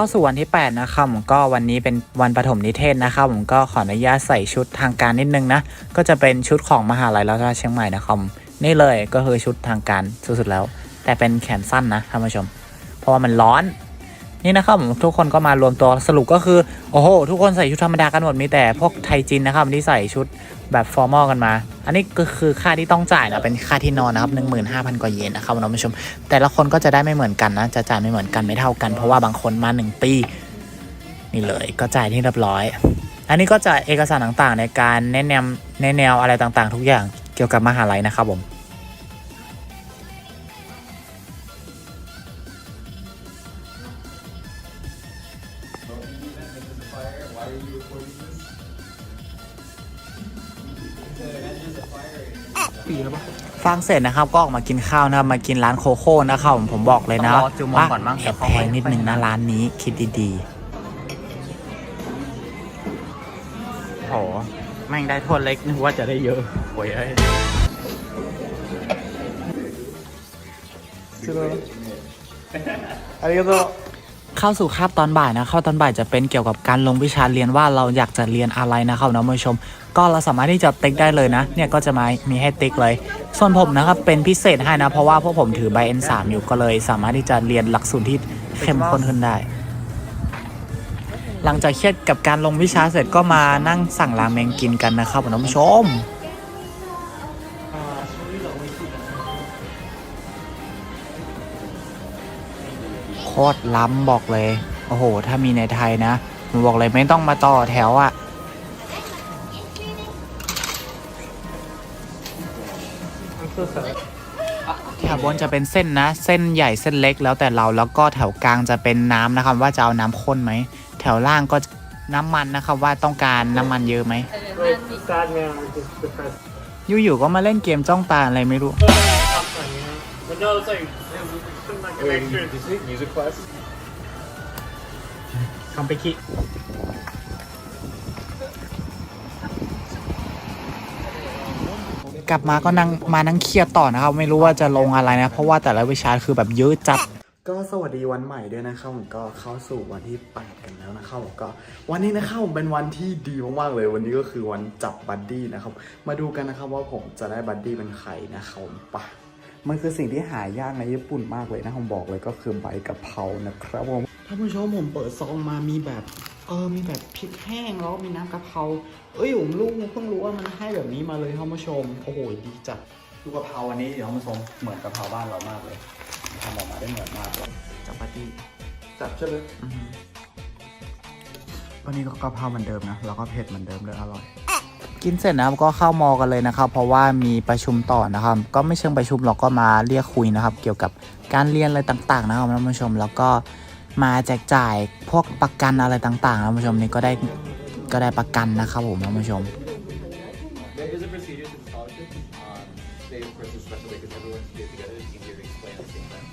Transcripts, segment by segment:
เข้าสู่วันที่ 8 นะครับผมก็วันนี้เป็นวันปฐมนิเทศนะครับผมก็ขออนุญาตใส่ชุดทางการนิดนึงนะ ก็จะเป็นชุดของมหาลัยรัฐเชียงใหม่นะครับนี่เลยก็คือชุดทางการสุดๆแล้ว แต่เป็นแขนสั้นนะท่านผู้ชม เพราะว่ามันร้อน นี่นะครับผมทุกคนก็มารวมตัวสรุปก็คือ โอ้โห ทุกคนใส่ชุดธรรมดากันหมดมีแต่พวกไทยจีนนะครับที่ใส่ชุด แบบฟอร์มอลกันมา อันนี้ก็คือค่าที่ต้องจ่ายนะเป็นค่าที่นอนนะครับ15,000 กว่าเยนนะครับคุณผู้ชม แต่ละคนก็จะได้ไม่เหมือนกันนะ จะจ่ายไม่เหมือนกันไม่เท่ากัน เพราะว่าบางคนมา 1 ปี นี่เลยก็จ่ายที่เรียบร้อย อันนี้ก็จะเอกสารต่างๆ ในการแนะนำแนะแนวอะไรต่างๆ ทุกอย่างเกี่ยวกับมหาลัยนะครับผม ฟังเสร็จนะครับก็ออกมากินข้าวนะครับมากินร้านโคโค่นะครับผมผมบอกเลยนะต้องรอจูมงว่าก่อนมั้งแอบแพงนิดนึงนะร้านนี้คิดดีๆโหแม่งได้ถ้วยเล็กนึกว่าจะได้เยอะโอ้ยเอ้ย เข้าสู่คาบตอนบ่ายนะเข้าตอนบ่ายจะเป็นเกี่ยวกับการลงวิชาเรียนว่าเราอยากจะเรียนอะไรนะครับน้องผู้ชม ก็เราสามารถที่จะติ๊กได้เลยนะ เนี่ยก็จะมามีให้ติ๊กเลย ส่วนผมนะครับเป็นพิเศษให้นะ เพราะว่าพวกผมถือใบ N3 อยู่ก็เลย สามารถที่จะเรียนหลักสูตรที่เข้มข้นขึ้นได้ หลังจากเครียดกับการลงวิชาเสร็จก็มานั่งสั่งราเมงกินกันนะครับน้องผู้ชม ตรล้ำบอกเลย โอ้โห ถ้ามีในไทยนะผมบอกเลยไม่ต้องมาต่อแถวอะ่ะแถวบนจะเป็นเส้นนะ เส้นใหญ่เส้นเล็กแล้วแต่เราแล้วก็แถวกลางจะเป็นน้ำนะครับ ว่าจะเอาน้ำข้นไหม แถวล่างก็น้ำมันนะครับว่าต้องการน้ำมันเยอะไหม Like sad man or just depressed. อยู่ๆก็มาเล่นเกมจ้องตาอะไรไม่รู้ But no, it's like, it was been like an extra. music class? คำไปคิ กลับมาก็นั่งมานั่งเครียดต่อนะครับ ไม่รู้ว่าจะลงอะไรนะ เพราะว่าแต่ละวิชาคือแบบเยอะจัด ก็สวัสดีวันใหม่ด้วยนะครับผมก็เข้าสู่วันที่8กันแล้วนะครับผมก็วันนี้นะครับผมเป็นวันที่ดีมากๆเลย วันนี้ก็คือวันจับบัดดี้นะครับ มาดูกันนะครับว่าผมจะได้บัดดี้เป็นใครนะครับผมไปะ มันคือสิ่งที่หายากในญี่ปุ่นมากเลยนะผมบอกเลยก็คือใบกะเพรานะครับผมท่านผู้ชมผมเปิดซองมามีแบบเออมีแบบพริกแห้งแล้วก็มีน้ำกะเพราเอ้ยผมรู้เพิ่งรู้ว่ามันให้แบบนี้มาเลยท่านผู้ชมโอ้โหดีจัดดูกะเพราอันนี้ท่านผู้ชมเหมือนกะเพราบ้านเรามากเลยทำออกมาได้เหมือนมากเลยจับบัดดี้จับใช่ไหมวันนี้ก็กะเพราเหมือนเดิมนะแล้วก็เผ็ดเหมือนเดิมเลยอร่อย กินเสร็จนะครับก็เข้ามอกันเลยนะครับ เพราะว่ามีประชุมต่อนะครับ ก็ไม่เชิงประชุมหรอกก็มาเรียกคุยนะครับ เกี่ยวกับการเรียนอะไรต่าง ๆ นะครับท่านผู้ชมแล้วก็มาแจกจ่ายพวกประกันอะไรต่างๆท่านผู้ชมนี่ก็ได้ก็ได้ประกันนะครับผมท่านผู้ชม There is a procedure to scholarship. Um, today, of course, is a special because everyone's here together. It's easier to explain at the same time.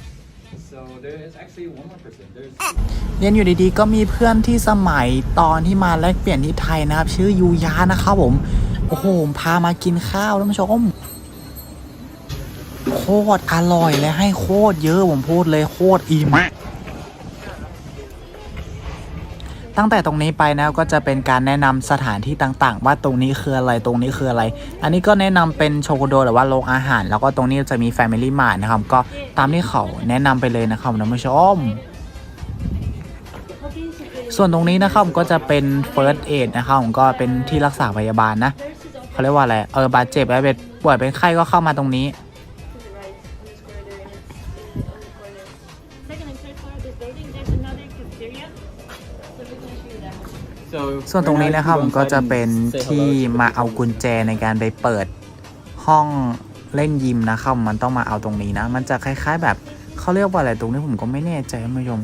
เรียนอยู่ดีๆ ก็มีเพื่อนที่สมัยตอนที่มาแลกเปลี่ยนที่ไทยนะครับ ชื่อยูยานะครับผม โอ้โห พามากินข้าวท่านผู้ชม โคตรอร่อยและให้โคตรเยอะผมพูดเลยโคตรอิ่มตั้งแต่ตรงนี้ไปนะก็จะเป็นการแนะนำสถานที่ต่างๆ ว่าตรงนี้คืออะไรตรงนี้คืออะไร อันนี้ก็แนะนำเป็นโชโกโดหรือว่าโรงอาหาร แล้วก็ตรงนี้จะมี Family Mart นะครับ ก็ ตามที่เขาแนะนำไปเลยนะครับท่านผู้ชม ส่วนตรงนี้นะครับก็จะเป็น first aid นะครับผมก็เป็นที่รักษาพยาบาลนะเขาเรียกว่าอะไรเออบาดเจ็บแล้วเป็นป่วยเป็นไข้ก็เข้ามาตรงนี้ Second and third floor of this building, there's another cafeteria. So we can show you that. so ส่วนตรงนี้นะครับผมก็จะเป็นที่มาเอากุญแจในการไปเปิดห้อง เล่นยิมนะครับ มันต้องมาเอาตรงนี้นะ มันจะคล้ายๆ แบบเขาเรียกว่าอะไรตรงนี้ผมก็ไม่แน่ใจคุณผู้ชม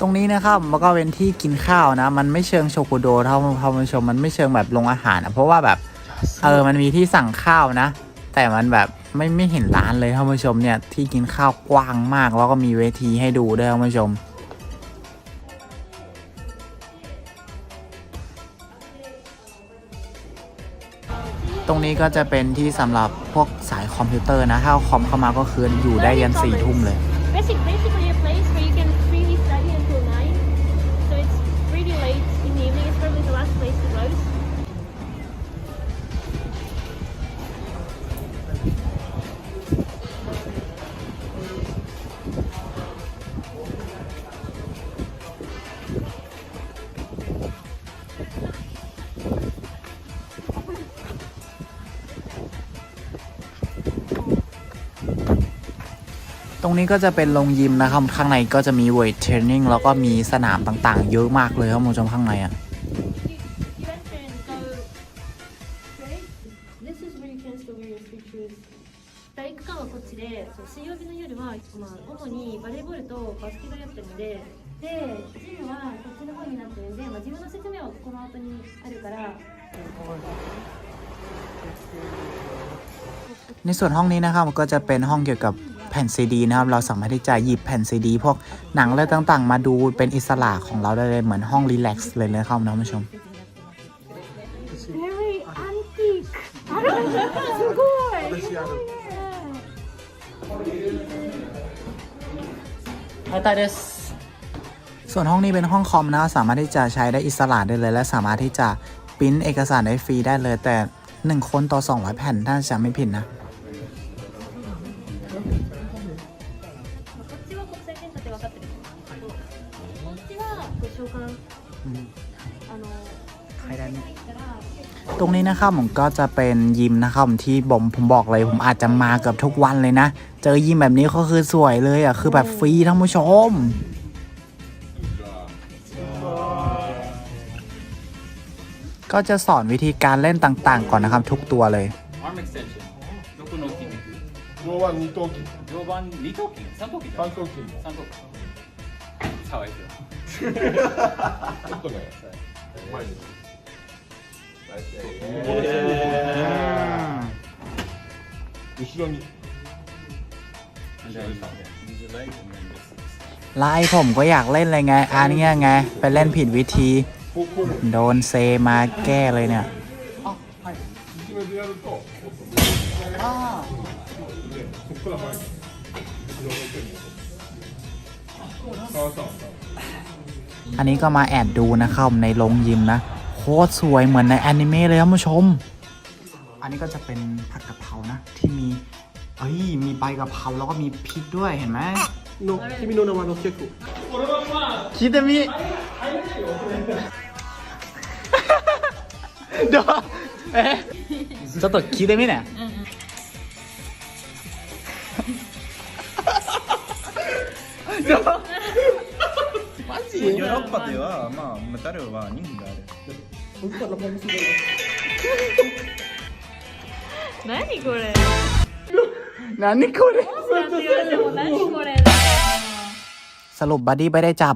ตรงนี้นะครับมันก็เป็นที่กินข้าวนะ มันไม่เชิงโชโกโดเท่าคุณผู้ชมมันไม่เชิงแบบลงอาหารนะเพราะว่าแบบเออมันมีที่สั่งข้าวนะ แต่มันแบบไม่ไม่เห็นร้านเลยคุณผู้ชมเนี่ยที่กินข้าวกว้างมาก แล้วก็มีเวทีให้ดูด้วยคุณผู้ชม ตรงนี้ก็จะเป็นที่สำหรับพวกสายคอมพิวเตอร์นะ ถ้าเอาคอมเข้ามาก็คืออยู่ได้ยันสี่ทุ่มเลย Basic, basic รงนี้ก็จะเป็นโรงยิมนะครับ ข้างในก็จะมีเวทเทรนนิ่งแล้วก็มีสนามต่างๆ เยอะมากเลยครับคุณผู้ชมข้างในอ่ะ You enter and go straight. This is where you can store your street shoes. 体育館はこっちでそう水曜日の夜は、まあ、主にバレーボールとバスケがやってるのででジムはこっちの方になってるんで、まあ、ジムの説明はこの後にあるから。 ในส่วนห้องนี้นะครับก็จะเป็นห้องเกี่ยวกับ แผ่นซีดีนะครับ เราสามารถที่จะหยิบแผ่นซีดี พวกหนังอะไรต่างๆ มาดูเป็นอิสระของเราได้เลยเหมือนห้องรีแลกซ์เลยนะครับท่านผู้ชม Very antique. すごい。 ส่วนห้องนี้เป็นห้องคอมนะสามารถที่จะใช้ได้อิสระได้เลย และสามารถที่จะปริ้นเอกสารได้ฟรีได้เลย แต่ 1 คนต่อ 200 แผ่นถ้าจะไม่ผิดนะ 召喚。あの。入ったら。 ตรงนี้นะครับผมก็จะเป็นยิมนะครับที่ผมผมบอกเลย ผมอาจจะมาเกือบทุกวันเลยนะ เจอยิมแบบนี้ก็คือสวยเลยอ่ะคือแบบฟรีท่านผู้ชม ก็จะสอนวิธีการเล่นต่างๆ ก่อนนะครับ ทุกตัวเลย Arm extension どこの筋肉上腕二頭筋上腕二頭筋三頭筋三頭筋 三頭筋かわいいですよちょっとね前に 後ろに And then use your leg and then this ไล่ผมก็อยากเล่นเลยไงอันเนี้ยไง ไปเล่นผิดวิธี こうこう โดนเซมาแก้เลยเนี่ย 後ろ อันนี้ก็มาแอบดูนะครับในโรงยิมนะ โคตรสวยเหมือนในแอนิเมะเลยท่านผู้ชม อันนี้ก็จะเป็นผัดกะเพรานะ ที่มี เอ้ย มีใบกะเพราแล้วก็มีพริกด้วยเห็นไหม の君の名前のチェック คิดแต่มีเดี๋ยวเอ๊ะちょっと聞いてみねเดี๋ยว マジヨーロッパでは、まあ、メタルは人気がある。何これ。何これなんて言われても何これ。 สรุปบัดดี้ไม่ได้จับ